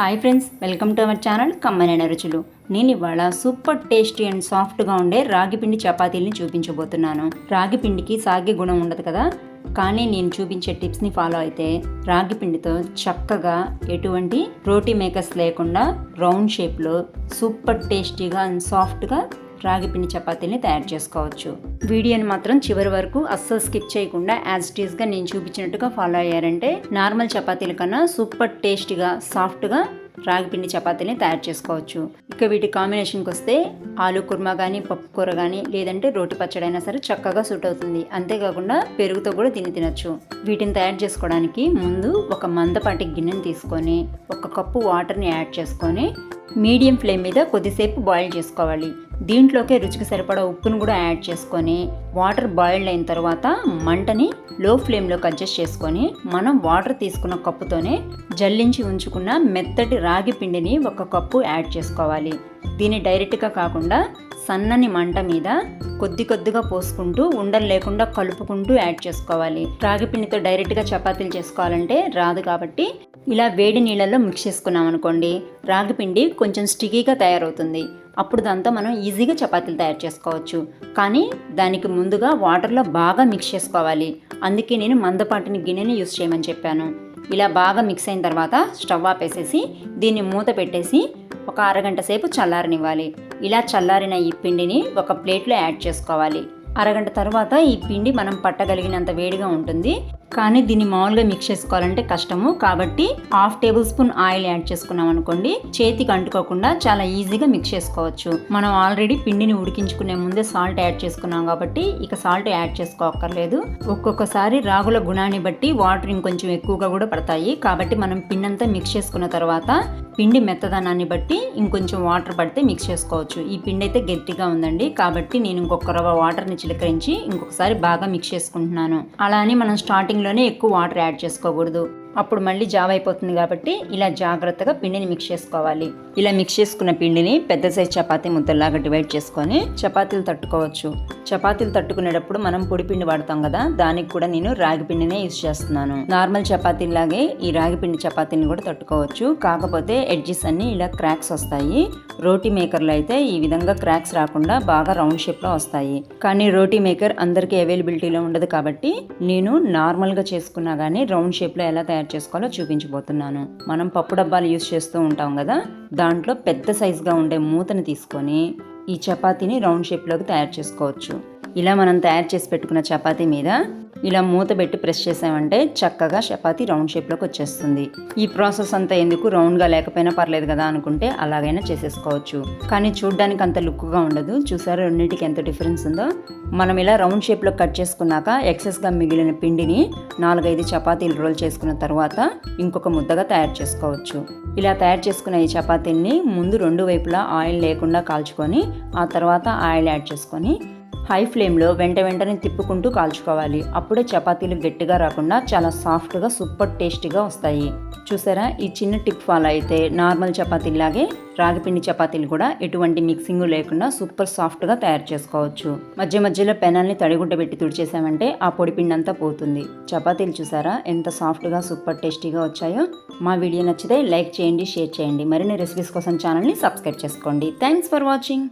Hi friends welcome to our channel కమ్మనైన రుచులు. నేను ఇవాళ సూపర్ టేస్టీ అండ్ సాఫ్ట్గా ఉండే రాగి పిండి చూపించబోతున్నాను. రాగి పిండికి సాగే గుణం ఉండదు కదా? కానీ నేను చూపించే టిప్స్ని ఫాలో అయితే రాగి పిండితో చక్కగా ఎటువంటి రోటీ మేకర్స్ లేకుండా రౌండ్ షేప్లో సూపర్ టేస్టీగా అండ్ సాఫ్ట్గా రాగి పిండి చపాతీని తయారు చేసుకోవచ్చు. వీడియోని మాత్రం చివరి వరకు అస్సలు స్కిప్ చేయకుండా యాజ్ టీస్గా నేను చూపించినట్టుగా ఫాలో అయ్యారంటే నార్మల్ చపాతీల కన్నా సూపర్ టేస్ట్గా సాఫ్ట్గా రాగి పిండి చపాతీని తయారు చేసుకోవచ్చు. ఇక వీటి కాంబినేషన్కి వస్తే ఆలు కుర్మా కానీ పప్పు కూర కానీ లేదంటే రోటి పచ్చడి అయినా సరే చక్కగా సూట్ అవుతుంది. అంతేకాకుండా పెరుగుతో కూడా తిని తినచ్చు. వీటిని తయారు చేసుకోవడానికి ముందు ఒక మందపాటి గిన్నెని తీసుకొని ఒక కప్పు వాటర్ని యాడ్ చేసుకొని మీడియం ఫ్లేమ్ మీద కొద్దిసేపు బాయిల్ చేసుకోవాలి. దీంట్లోకే రుచికి సరిపడా ఉప్పును కూడా యాడ్ చేసుకొని వాటర్ బాయిల్డ్ అయిన తర్వాత మంటని లో ఫ్లేమ్లోకి అడ్జస్ట్ చేసుకొని మనం వాటర్ తీసుకున్న కప్పుతోనే జల్లించి ఉంచుకున్న మెత్తటి రాగి పిండిని ఒక కప్పు యాడ్ చేసుకోవాలి. దీన్ని డైరెక్ట్గా కాకుండా సన్నని మంట మీద కొద్ది కొద్దిగా పోసుకుంటూ ఉండలు లేకుండా కలుపుకుంటూ యాడ్ చేసుకోవాలి. రాగిపిండితో డైరెక్ట్గా చపాతీలు చేసుకోవాలంటే రాదు కాబట్టి ఇలా వేడి నీళ్ళల్లో మిక్స్ చేసుకున్నాం అనుకోండి రాగి పిండి కొంచెం స్టికీగా తయారవుతుంది. అప్పుడు దాంతో మనం ఈజీగా చపాతీలు తయారు చేసుకోవచ్చు. కానీ దానికి ముందుగా వాటర్లో బాగా మిక్స్ చేసుకోవాలి. అందుకే నేను మందపాటిని గిన్నెని యూస్ చేయమని చెప్పాను. ఇలా బాగా మిక్స్ అయిన తర్వాత స్టవ్ ఆపేసేసి దీన్ని మూత పెట్టేసి ఒక అరగంట సేపు చల్లారనివ్వాలి. ఇలా చల్లారిన ఈ పిండిని ఒక ప్లేట్లో యాడ్ చేసుకోవాలి. అరగంట తర్వాత ఈ పిండి మనం పట్టగలిగినంత వేడిగా ఉంటుంది. కానీ దీన్ని మామూలుగా మిక్స్ చేసుకోవాలంటే కష్టము. కాబట్టి half tablespoon oil add చేసుకున్నాం అనుకోండి. చేతికి అంటుకోకుండా చాలా ఈజీగా మిక్స్ చేసుకోవచ్చు. మనం ఆల్రెడీ పిండిని ఉడికించుకునే ముందే సాల్ట్ యాడ్ చేసుకున్నాం కాబట్టి ఇక సాల్ట్ యాడ్ చేసుకోక్కర్లేదు. ఒక్కొక్కసారి రాగుల గుణాన్ని బట్టి వాటర్ ఇంకొంచెం ఎక్కువగా కూడా పడతాయి. కాబట్టి మనం పిండి అంతా మిక్స్ చేసుకున్న తర్వాత పిండి మెత్తదనాన్ని బట్టి ఇంకొంచెం వాటర్ పడితే మిక్స్ చేసుకోవచ్చు. ఈ పిండి అయితే గట్టిగా ఉందండి. కాబట్టి నేను ఇంకొక రవ్వ వాటర్ని చిలకరించి ఇంకొకసారి బాగా మిక్స్ చేసుకుంటున్నాను. అలా అని మనం స్టార్టింగ్లోనే ఎక్కువ వాటర్ యాడ్ చేసుకోకూడదు. అప్పుడు మళ్ళీ జావ్ అయిపోతుంది కాబట్టి ఇలా జాగ్రత్తగా పిండిని మిక్స్ చేసుకోవాలి. ఇలా మిక్స్ చేసుకున్న పిండిని పెద్ద సైజ్ చపాతీ ముద్దలాగా డివైడ్ చేసుకొని చపాతీలు తట్టుకోవచ్చు. చపాతీలు తట్టుకునేటప్పుడు మనం పొడి పిండి వాడతాం కదా దానికి కూడా నేను రాగి పిండినే యూస్ చేస్తున్నాను. నార్మల్ చపాతీలాగే ఈ రాగి పిండి చపాతీని కూడా తట్టుకోవచ్చు. కాకపోతే ఎడ్జెస్ అన్ని ఇలా క్రాక్స్ వస్తాయి. రోటీ మేకర్లో అయితే ఈ విధంగా క్రాక్స్ రాకుండా బాగా రౌండ్ షేప్లో వస్తాయి. కానీ రోటీ మేకర్ అందరికీ అవైలబిలిటీలో ఉండదు కాబట్టి నేను నార్మల్గా చేసుకున్నా కానీ రౌండ్ షేప్లో ఎలా తయారు తయారు చేసుకోవాలో చూపించబోతున్నాను. మనం పప్పు డబ్బాలు యూస్ చేస్తూ ఉంటాం కదా? దాంట్లో పెద్ద సైజుగా ఉండే మూతని తీసుకొని ఈ చపాతీని రౌండ్ షేప్లోకి తయారు చేసుకోవచ్చు. ఇలా మనం తయారు చేసి పెట్టుకున్న చపాతీ మీద ఇలా మూత పెట్టి ప్రెస్ చేసామంటే చక్కగా చపాతీ రౌండ్ షేప్లోకి వచ్చేస్తుంది. ఈ ప్రాసెస్ అంతా ఎందుకు రౌండ్గా లేకపోయినా పర్లేదు కదా అనుకుంటే అలాగైనా చేసేసుకోవచ్చు. కానీ చూడ్డానికి అంత లుక్గా ఉండదు. చూసారా రెండింటికి ఎంత డిఫరెన్స్ ఉందో? మనం ఇలా రౌండ్ షేప్లో కట్ చేసుకున్నాక ఎక్సెస్గా మిగిలిన పిండిని నాలుగైదు చపాతీలు రోల్ చేసుకున్న తర్వాత ఇంకొక ముద్దగా తయారు చేసుకోవచ్చు. ఇలా తయారు చేసుకున్న ఈ చపాతీల్ని ముందు రెండు వైపులా ఆయిల్ లేకుండా కాల్చుకొని ఆ తర్వాత ఆయిల్ యాడ్ చేసుకొని హై ఫ్లేమ్లో వెంట వెంటనే తిప్పుకుంటూ కాల్చుకోవాలి. అప్పుడే చపాతీలు గట్టిగా రాకుండా చాలా సాఫ్ట్గా సూపర్ టేస్టీగా వస్తాయి. చూసారా? ఈ చిన్న టిప్ ఫాలో అయితే నార్మల్ చపాతీలాగే రాగిపిండి చపాతీలు కూడా ఎటువంటి మిక్సింగ్ లేకుండా సూపర్ సాఫ్ట్గా తయారు చేసుకోవచ్చు. మధ్య మధ్యలో పెనాల్ని తడిగుడ్డ పెట్టి తుడిచేసామంటే ఆ పొడి పిండి అంతా పోతుంది. చపాతీలు చూసారా? ఎంత సాఫ్ట్గా సూపర్ టేస్టీగా వచ్చాయో? మా వీడియో నచ్చితే లైక్ చేయండి షేర్ చేయండి. మరిన్ని రెసిపీస్ కోసం ఛానల్ని సబ్స్క్రైబ్ చేసుకోండి. Thanks for watching.